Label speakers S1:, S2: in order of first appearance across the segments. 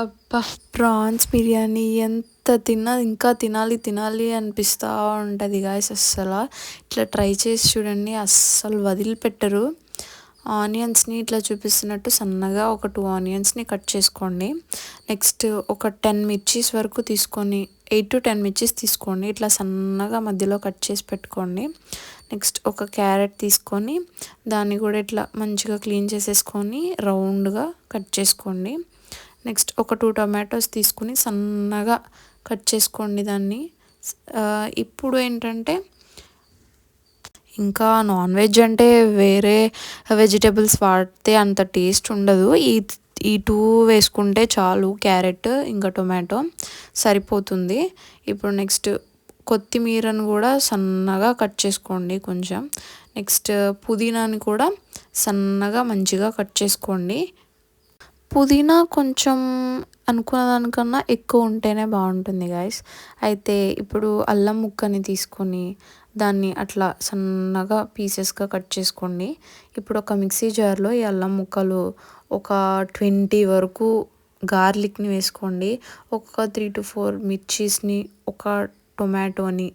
S1: అబ్బా ప్రాన్స్ బిర్యానీ ఎంత తిన్నా ఇంకా తినాలి తినాలి అనిపిస్తూ ఉంటుంది గాయస్ అస్సలు. ఇట్లా ట్రై చేసి చూడండి అస్సలు వదిలిపెట్టరు. ఆనియన్స్ని ఇట్లా చూపిస్తున్నట్టు సన్నగా ఒక టూ ఆనియన్స్ని కట్ చేసుకోండి. నెక్స్ట్ ఒక టెన్ మిర్చీస్ వరకు తీసుకొని ఎయిట్ టు టెన్ మిర్చీస్ తీసుకోండి. ఇట్లా సన్నగా మధ్యలో కట్ చేసి పెట్టుకోండి. నెక్స్ట్ ఒక క్యారెట్ తీసుకొని దాన్ని కూడా ఇట్లా మంచిగా క్లీన్ చేసేసుకొని రౌండ్గా కట్ చేసుకోండి. నెక్స్ట్ ఒక టూ టొమాటోస్ తీసుకుని సన్నగా కట్ చేసుకోండి దాన్ని. ఇప్పుడు ఏంటంటే ఇంకా నాన్ వెజ్ అంటే వేరే వెజిటేబుల్స్ వాడితే అంత టేస్ట్ ఉండదు. ఈ ఈ టూ వేసుకుంటే చాలు క్యారెట్ ఇంకా టొమాటో సరిపోతుంది. ఇప్పుడు నెక్స్ట్ కొత్తిమీరను కూడా సన్నగా కట్ చేసుకోండి కొంచెం. నెక్స్ట్ పుదీనాని కూడా సన్నగా మంచిగా కట్ చేసుకోండి. పుదీనా కొంచెం అనుకున్న దానికన్నా ఎక్కువ ఉంటేనే బాగుంటుంది గాయస్ అయితే ఇప్పుడు అల్లం ముక్కని తీసుకొని దాన్ని అట్లా సన్నగా పీసెస్గా కట్ చేసుకోండి. ఇప్పుడు ఒక మిక్సీ జార్లో ఈ అల్లం ముక్కలు ఒక ట్వంటీ వరకు గార్లిక్ని వేసుకోండి. ఒక త్రీ టు ఫోర్ మిర్చీస్ని ఒక టొమాటోని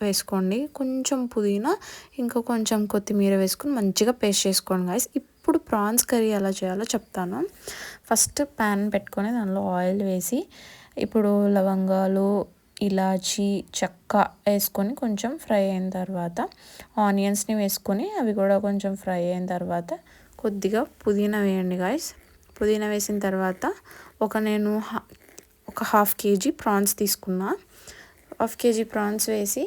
S1: వేసుకోండి. కొంచెం పుదీనా ఇంకా కొంచెం కొత్తిమీర వేసుకొని మంచిగా పేస్ట్ చేసుకోండి గాయస్ ఇప్పుడు ప్రాన్స్ కర్రీ ఎలా చేయాలో చెప్తాను. ఫస్ట్ ప్యాన్ పెట్టుకొని దానిలో ఆయిల్ వేసి ఇప్పుడు లవంగాలు ఇలాచి చెక్క వేసుకొని కొంచెం ఫ్రై అయిన తర్వాత ఆనియన్స్ని వేసుకొని అవి కూడా కొంచెం ఫ్రై అయిన తర్వాత కొద్దిగా పుదీనా వేయండి గాయస్. పుదీనా వేసిన తర్వాత ఒక నేను ఒక హాఫ్ కేజీ ప్రాన్స్ తీసుకున్నా. హాఫ్ కేజీ ప్రాన్స్ వేసి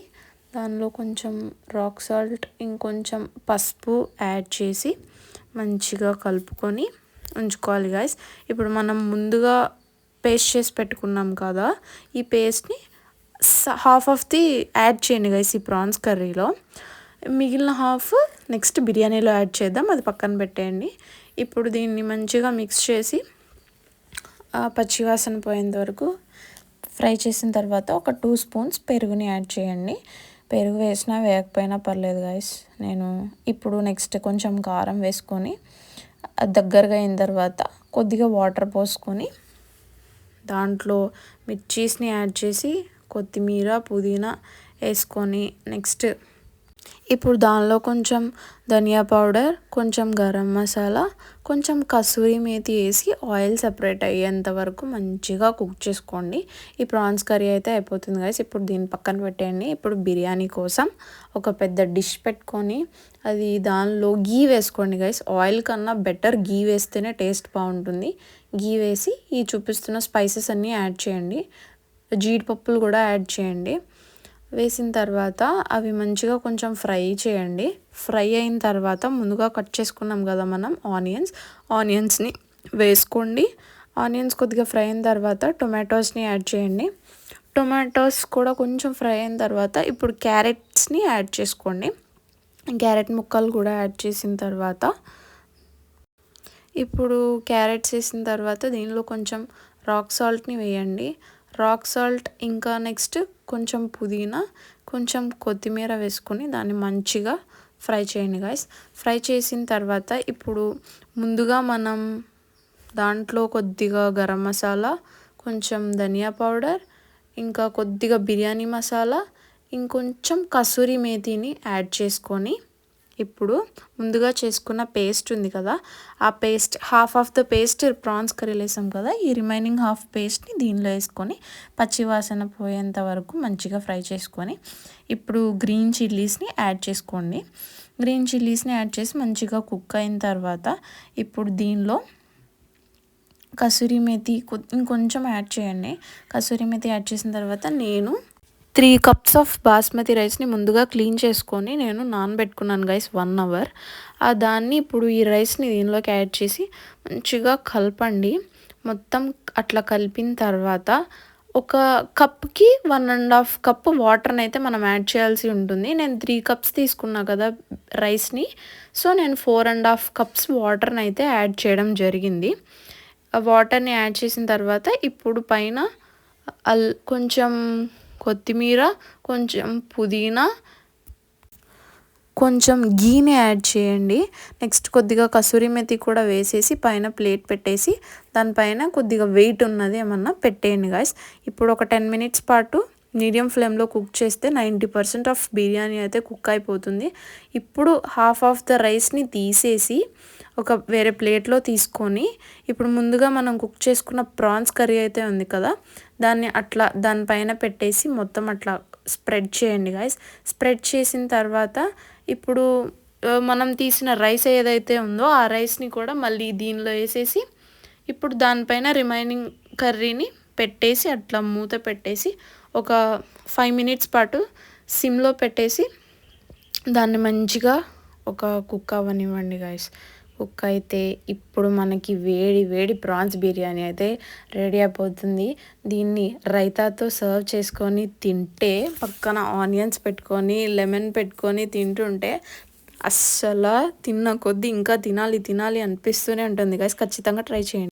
S1: దానిలో కొంచెం రాక్ సాల్ట్ ఇంకొంచెం పసుపు యాడ్ చేసి మంచిగా కలుపుకొని ఉంచుకోవాలి గాయస్ ఇప్పుడు మనం ముందుగా పేస్ట్ చేసి పెట్టుకున్నాం కదా ఈ పేస్ట్ని హాఫ్ ఆఫ్ ది యాడ్ చేయండి గైస్ ఈ ప్రాన్స్ కర్రీలో మిగిలిన హాఫ్ నెక్స్ట్ బిర్యానీలో యాడ్ చేద్దాం అది పక్కన పెట్టేయండి. ఇప్పుడు దీన్ని మంచిగా మిక్స్ చేసి పచ్చివాసన పోయేంత వరకు ఫ్రై చేసిన తర్వాత ఒక టూ స్పూన్స్ పెరుగుని యాడ్ చేయండి. పెరుగు వేసినా వేయకపోయినా పర్లేదు గాయస్ నేను ఇప్పుడు నెక్స్ట్ కొంచెం కారం వేసుకొని దగ్గరగా అయిన తర్వాత కొద్దిగా వాటర్ పోసుకొని దాంట్లో మిర్చీస్ని యాడ్ చేసి కొత్తిమీర పుదీనా వేసుకొని నెక్స్ట్ ఇప్పుడు దానిలో కొంచెం ధనియా పౌడర్ కొంచెం గరం మసాలా కొంచెం కసూరి మేతి వేసి ఆయిల్ సపరేట్ అయ్యేంత వరకు మంచిగా కుక్ చేసుకోండి. ఈ ప్రాన్స్ కర్రీ అయితే అయిపోతుంది గైస్ ఇప్పుడు దీని పక్కన పెట్టేయండి. ఇప్పుడు బిర్యానీ కోసం ఒక పెద్ద డిష్ పెట్టుకొని అది దానిలో గీ వేసుకోండి గైస్ ఆయిల్ కన్నా బెటర్ గీ వేస్తేనే టేస్ట్ బాగుంటుంది. గీ వేసి ఈ చూపిస్తున్న స్పైసెస్ అన్నీ యాడ్ చేయండి. జీడిపప్పులు కూడా యాడ్ చేయండి. వేసిన తర్వాత అవి మంచిగా కొంచెం ఫ్రై చేయండి. ఫ్రై అయిన తర్వాత ముందుగా కట్ చేసుకున్నాం కదా మనం ఆనియన్స్. ఆనియన్స్ని వేసుకోండి. ఆనియన్స్ కొద్దిగా ఫ్రై అయిన తర్వాత టొమాటోస్ని యాడ్ చేయండి. టొమాటోస్ కూడా కొంచెం ఫ్రై అయిన తర్వాత ఇప్పుడు క్యారెట్స్ని యాడ్ చేసుకోండి. క్యారెట్ ముక్కలు కూడా యాడ్ చేసిన తర్వాత ఇప్పుడు క్యారెట్స్ వేసిన తర్వాత దీనిలో కొంచెం రాక్ సాల్ట్ని వేయండి. రాక్ సాల్ట్ ఇంకా నెక్స్ట్ కొంచెం పుదీనా కొంచెం కొత్తిమీర వేసుకొని దాన్ని మంచిగా ఫ్రై చేయండి గాయస్ ఫ్రై చేసిన తర్వాత ఇప్పుడు ముందుగా మనం దాంట్లో కొద్దిగా గరం మసాలా కొంచెం ధనియా పౌడర్ ఇంకా కొద్దిగా బిర్యానీ మసాలా ఇంకొంచెం కసూరి మేతిని యాడ్ చేసుకొని ఇప్పుడు ముందుగా చేసుకున్న పేస్ట్ ఉంది కదా ఆ paste half of the paste prawns కర్రీలో వేసాం కదా ఈ రిమైనింగ్ హాఫ్ పేస్ట్ని దీనిలో వేసుకొని పచ్చివాసన పోయేంత వరకు మంచిగా ఫ్రై చేసుకొని ఇప్పుడు గ్రీన్ చిల్లీస్ని యాడ్ చేసుకోండి. గ్రీన్ చిల్లీస్ని యాడ్ చేసి మంచిగా కుక్ అయిన తర్వాత ఇప్పుడు దీనిలో కసూరి మేతి ఇంకొంచెం యాడ్ చేయండి. కసూరి మేతి యాడ్ చేసిన తర్వాత నేను త్రీ కప్స్ ఆఫ్ బాస్మతి రైస్ని ముందుగా క్లీన్ చేసుకొని నేను నానబెట్టుకున్నాను గైస్ వన్ అవర్ ఆ దాన్ని ఇప్పుడు ఈ రైస్ని దీనిలోకి యాడ్ చేసి మంచిగా కలపండి. మొత్తం అట్లా కలిపిన తర్వాత ఒక కప్కి వన్ అండ్ హాఫ్ కప్ వాటర్ని అయితే మనం యాడ్ చేయాల్సి ఉంటుంది. నేను త్రీ కప్స్ తీసుకున్నా కదా రైస్ని. సో నేను ఫోర్ అండ్ హాఫ్ కప్స్ వాటర్ని అయితే యాడ్ చేయడం జరిగింది. వాటర్ని యాడ్ చేసిన తర్వాత ఇప్పుడు పైన అల్ కొంచెం కొత్తిమీర కొంచెం పుదీనా. కొంచెం గీని యాడ్ చేయండి. నెక్స్ట్ కొద్దిగా కసూరి మెతి కూడా వేసేసి పైన ప్లేట్ పెట్టేసి దానిపైన కొద్దిగా వెయిట్ ఉన్నది ఏమన్నా పెట్టేయండి గాయస్. ఇప్పుడు ఒక టెన్ మినిట్స్ పాటు మీడియం ఫ్లేమ్లో కుక్ చేస్తే నైంటీ పర్సెంట్ ఆఫ్ బిర్యానీ అయితే కుక్ అయిపోతుంది. ఇప్పుడు హాఫ్ ఆఫ్ ద రైస్ని తీసేసి ఒక వేరే ప్లేట్లో తీసుకొని ఇప్పుడు ముందుగా మనం కుక్ చేసుకున్న ప్రాన్స్ కర్రీ అయితే ఉంది కదా దాన్ని అట్లా దానిపైన పెట్టేసి మొత్తం అట్లా స్ప్రెడ్ చేయండి గాయస్ స్ప్రెడ్ చేసిన తర్వాత ఇప్పుడు మనం తీసిన రైస్ ఏదైతే ఉందో ఆ రైస్ని కూడా మళ్ళీ దీనిలో వేసేసి ఇప్పుడు దానిపైన రిమైనింగ్ కర్రీని పెట్టేసి అట్లా మూత పెట్టేసి ఒక ఫైవ్ మినిట్స్ పాటు సిమ్లో పెట్టేసి దాన్ని మంచిగా ఒక కుక్ అవ్వనివ్వండి గాయస్ కుక్ అయితే ఇప్పుడు మనకి వేడి వేడి ప్రాన్స్ బిర్యానీ అయితే రెడీ అయిపోతుంది. దీన్ని రైతాతో సర్వ్ చేసుకొని తింటే పక్కన ఆనియన్స్ పెట్టుకొని లెమన్ పెట్టుకొని తింటుంటే అస్సలు తిన్న కొద్దీ ఇంకా తినాలి తినాలి అనిపిస్తూనే ఉంటుంది. గాయస్ ఖచ్చితంగా ట్రై చేయండి.